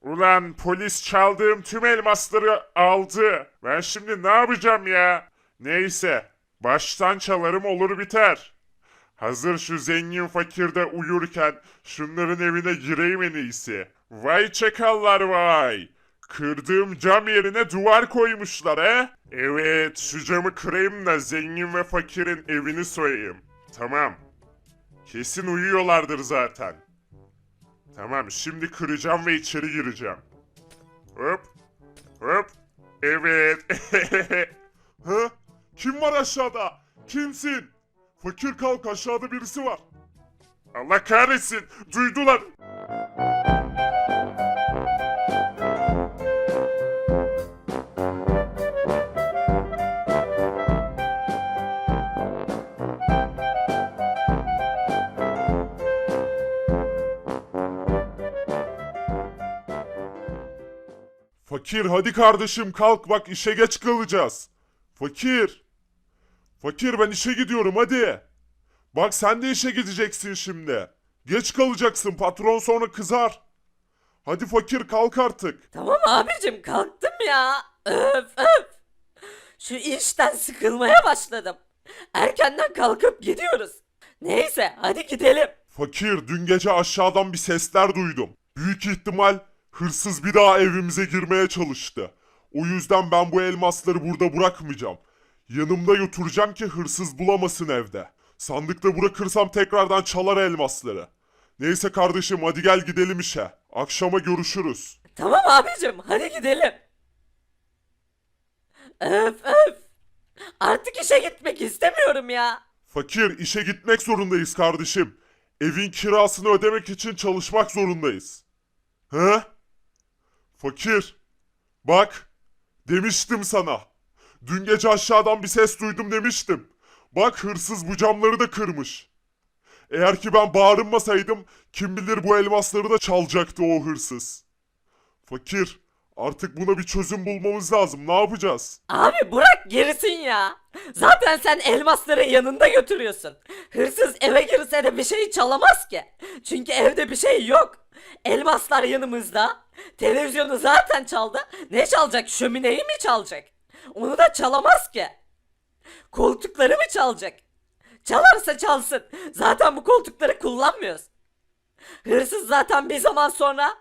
Ulan polis çaldığım tüm elmasları aldı. Ben şimdi ne yapacağım ya? Neyse. Baştan çalarım olur biter. Hazır şu zengin fakirde uyurken şunların evine gireyim en iyisi. Vay çakallar vay. Kırdığım cam yerine duvar koymuşlar he? Evet şu camı kırayım da zengin ve fakirin evini soyayım. Tamam. Kesin uyuyorlardır zaten. Tamam şimdi kıracağım ve içeri gireceğim. Hop. Hop. Evet. ha? Kim var aşağıda? Kimsin? Fakir kalk aşağıda birisi var. Allah kahretsin. Duydular. Fakir hadi kardeşim kalk bak işe geç kalacağız. Fakir. Fakir ben işe gidiyorum hadi. Bak sen de işe gideceksin şimdi. Geç kalacaksın patron sonra kızar. Hadi fakir kalk artık. Tamam abicim kalktım ya. Öf öf. Şu işten sıkılmaya başladım. Erkenden kalkıp gidiyoruz. Neyse hadi gidelim. Fakir dün gece aşağıdan bir sesler duydum. Büyük ihtimal hırsız bir daha evimize girmeye çalıştı. O yüzden ben bu elmasları burada bırakmayacağım. Yanımda götüreceğim ki hırsız bulamasın evde. Sandıkta bırakırsam tekrardan çalar elmasları. Neyse kardeşim hadi gel gidelim işe. Akşama görüşürüz. Tamam abicim hadi gidelim. Öf öf. Artık işe gitmek istemiyorum ya. Fakir işe gitmek zorundayız kardeşim. Evin kirasını ödemek için çalışmak zorundayız. He? Fakir. Bak. Demiştim sana. Dün gece aşağıdan bir ses duydum demiştim. Bak hırsız bu camları da kırmış. Eğer ki ben bağırmasaydım kim bilir bu elmasları da çalacaktı o hırsız. Fakir. Artık buna bir çözüm bulmamız lazım. Ne yapacağız? Abi bırak gerisin ya. Zaten sen elmasları yanında götürüyorsun. Hırsız eve girse de bir şey çalamaz ki. Çünkü evde bir şey yok. Elmaslar yanımızda. Televizyonu zaten çaldı. Ne çalacak? Şömineyi mi çalacak? Onu da çalamaz ki. Koltukları mı çalacak? Çalarsa çalsın. Zaten bu koltukları kullanmıyoruz. Hırsız zaten bir zaman sonra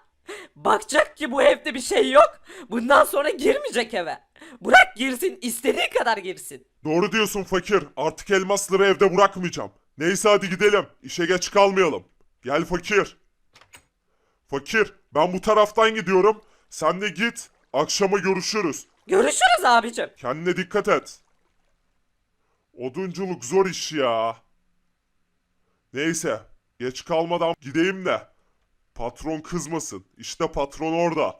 bakacak ki bu evde bir şey yok. Bundan sonra girmeyecek eve. Bırak girsin istediği kadar girsin. Doğru diyorsun fakir. Artık elmasları evde bırakmayacağım. Neyse hadi gidelim. İşe geç kalmayalım. Gel fakir. Fakir ben bu taraftan gidiyorum. Sen de git. Akşama görüşürüz. Görüşürüz abicim. Kendine dikkat et. Odunculuk zor iş ya. Neyse. Geç kalmadan gideyim de. Patron kızmasın. İşte patron orada.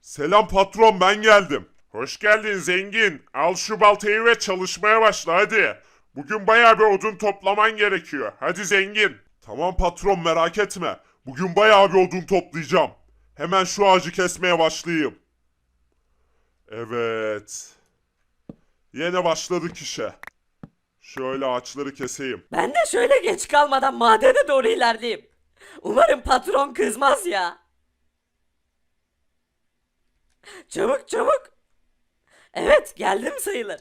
Selam patron ben geldim. Hoş geldin zengin. Al şu baltayı ve çalışmaya başla hadi. Bugün bayağı bir odun toplaman gerekiyor. Hadi zengin. Tamam patron merak etme. Bugün bayağı bir odun toplayacağım. Hemen şu ağacı kesmeye başlayayım. Evet. Yine başladık işe. Şöyle ağaçları keseyim. Ben de şöyle geç kalmadan madene doğru ilerleyeyim. Umarım patron kızmaz ya. Çabuk çabuk. Evet geldim sayılır.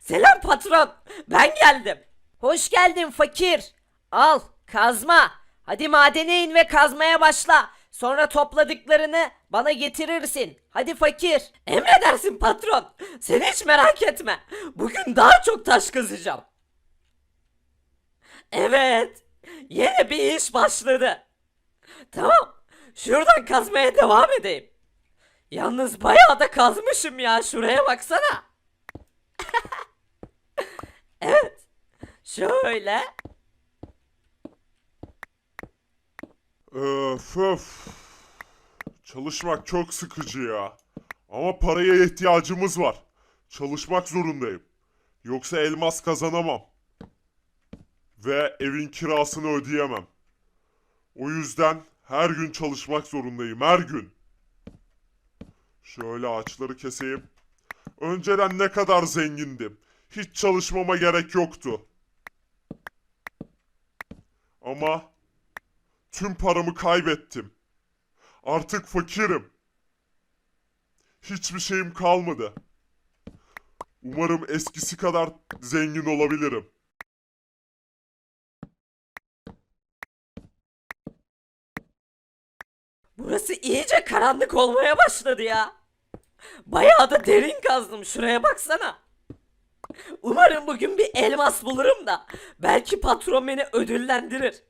Selam patron. Ben geldim. Hoş geldin fakir. Al kazma. Hadi madene in ve kazmaya başla. Sonra topladıklarını bana getirirsin. Hadi fakir. Emredersin patron. Sen hiç merak etme. Bugün daha çok taş kazacağım. Evet. Yeni bir iş başladı. Tamam. Şuradan kazmaya devam edeyim. Yalnız bayağı da kazmışım ya. Şuraya baksana. evet. Şöyle. Öf öf. Çalışmak çok sıkıcı ya. Ama paraya ihtiyacımız var. Çalışmak zorundayım. Yoksa elmas kazanamam. Ve evin kirasını ödeyemem. O yüzden her gün çalışmak zorundayım. Her gün. Şöyle ağaçları keseyim. Önceden ne kadar zengindim. Hiç çalışmama gerek yoktu. Ama Tüm paramı kaybettim. Artık fakirim. Hiçbir şeyim kalmadı. Umarım eskisi kadar zengin olabilirim. Burası iyice karanlık olmaya başladı ya. Bayağı da derin kazdım şuraya baksana. Umarım bugün bir elmas bulurum da belki patron beni ödüllendirir.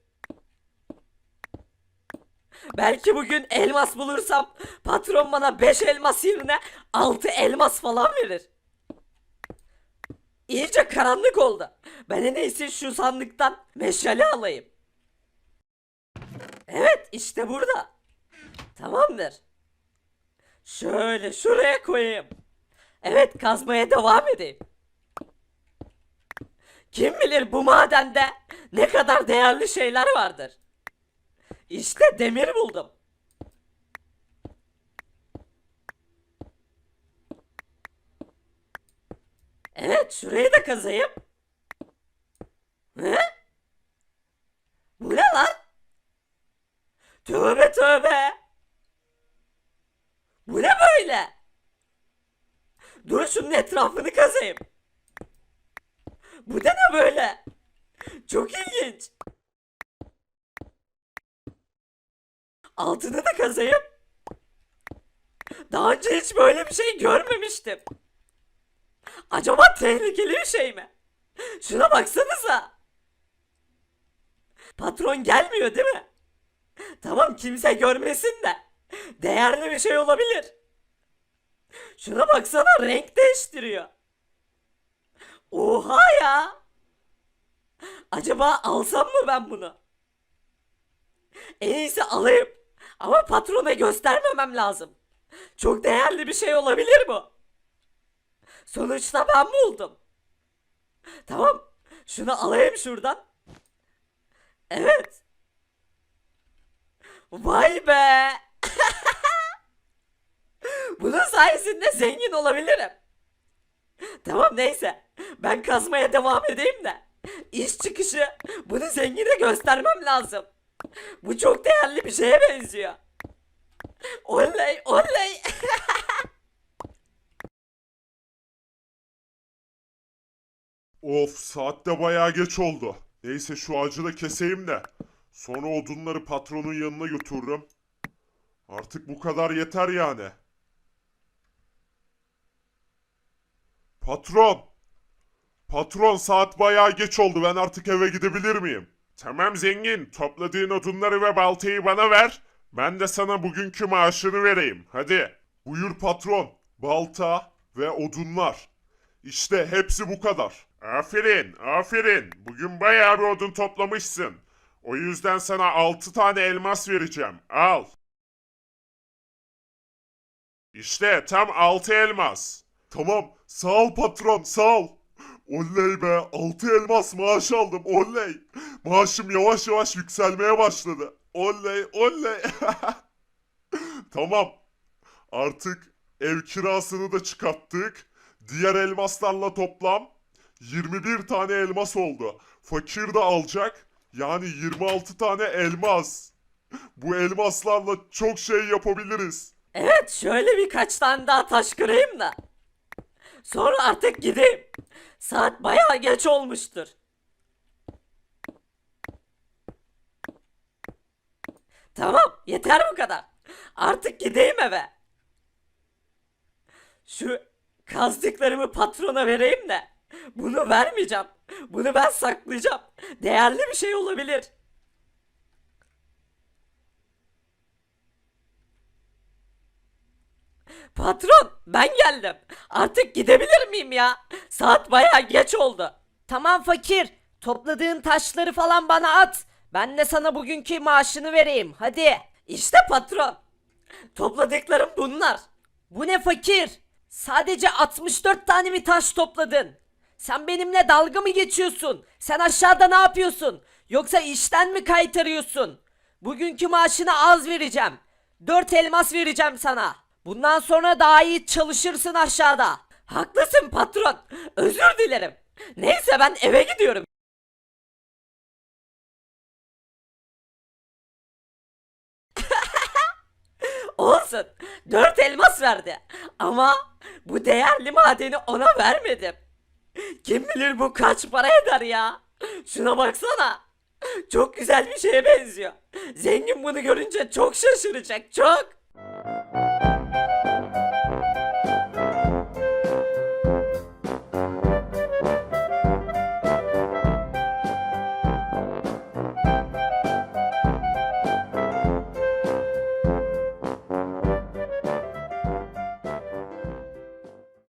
Belki bugün elmas bulursam patron bana 5 elmas yerine 6 elmas falan verir. İyice karanlık oldu. Ben en iyisi şu sandıktan meşale alayım. Evet işte burada. Tamamdır. Şöyle şuraya koyayım. Evet kazmaya devam edeyim. Kim bilir bu madende ne kadar değerli şeyler vardır. İşte demir buldum. Evet şurayı da kazayım. He? Bu ne lan? Tövbe tövbe. Bu ne böyle? Dur şunun etrafını kazayım. Bu da ne böyle? Çok ilginç. Altını da kazayım. Daha önce hiç böyle bir şey görmemiştim. Acaba tehlikeli bir şey mi? Şuna baksanıza. Patron gelmiyor değil mi? Tamam kimse görmesin de. Değerli bir şey olabilir. Şuna baksana renk değiştiriyor. Oha ya. Acaba alsam mı ben bunu? En iyisi alayım. Ama patrona göstermemem lazım. Çok değerli bir şey olabilir bu. Sonuçta ben buldum. Tamam. Şunu alayım şuradan. Evet. Vay be. Bunun sayesinde zengin olabilirim. Tamam neyse. Ben kazmaya devam edeyim de. İş çıkışı bunu zengine göstermem lazım. Bu çok değerli bir şeye benziyor. Oley oley. Of saat de bayağı geç oldu. Neyse şu ağacı da keseyim de. Sonra odunları patronun yanına götürürüm. Artık bu kadar yeter yani. Patron! Patron saat bayağı geç oldu. Ben artık eve gidebilir miyim? Tamam zengin. Topladığın odunları ve baltayı bana ver. Ben de sana bugünkü maaşını vereyim. Hadi. Buyur patron. Balta ve odunlar. İşte hepsi bu kadar. Aferin, aferin. Bugün bayağı bir odun toplamışsın. O yüzden sana 6 tane elmas vereceğim. Al. İşte tam 6 elmas. Tamam, sağ ol patron, sağ ol. Oley be, 6 elmas maaş aldım, oley. Maaşım yavaş yavaş yükselmeye başladı. Oley, oley. tamam, artık ev kirasını da çıkarttık. Diğer elmaslarla toplam 21 tane elmas oldu. Fakir de alacak. Yani 26 tane elmas. Bu elmaslarla çok şey yapabiliriz. Evet şöyle birkaç tane daha taş kırayım da. Sonra artık gideyim. Saat bayağı geç olmuştur. Tamam yeter bu kadar. Artık gideyim eve. Şu kazdıklarımı patrona vereyim de. Bunu vermeyeceğim. Bunu ben saklayacağım. Değerli bir şey olabilir. Patron ben geldim. Artık gidebilir miyim ya? Saat bayağı geç oldu. Tamam fakir. Topladığın taşları falan bana at. Ben de sana bugünkü maaşını vereyim. Hadi. İşte patron. Topladıklarım bunlar. Bu ne fakir? Sadece 64 tane mi taş topladın? Sen benimle dalga mı geçiyorsun? Sen aşağıda ne yapıyorsun? Yoksa işten mi kaytarıyorsun? Bugünkü maaşını az vereceğim. 4 elmas vereceğim sana. Bundan sonra daha iyi çalışırsın aşağıda. Haklısın patron. Özür dilerim. Neyse ben eve gidiyorum. Olsun. Dört elmas verdi. Ama bu değerli madeni ona vermedim. Kim bilir bu kaç para eder ya. Şuna baksana. Çok güzel bir şeye benziyor. Zengin bunu görünce çok şaşıracak çok.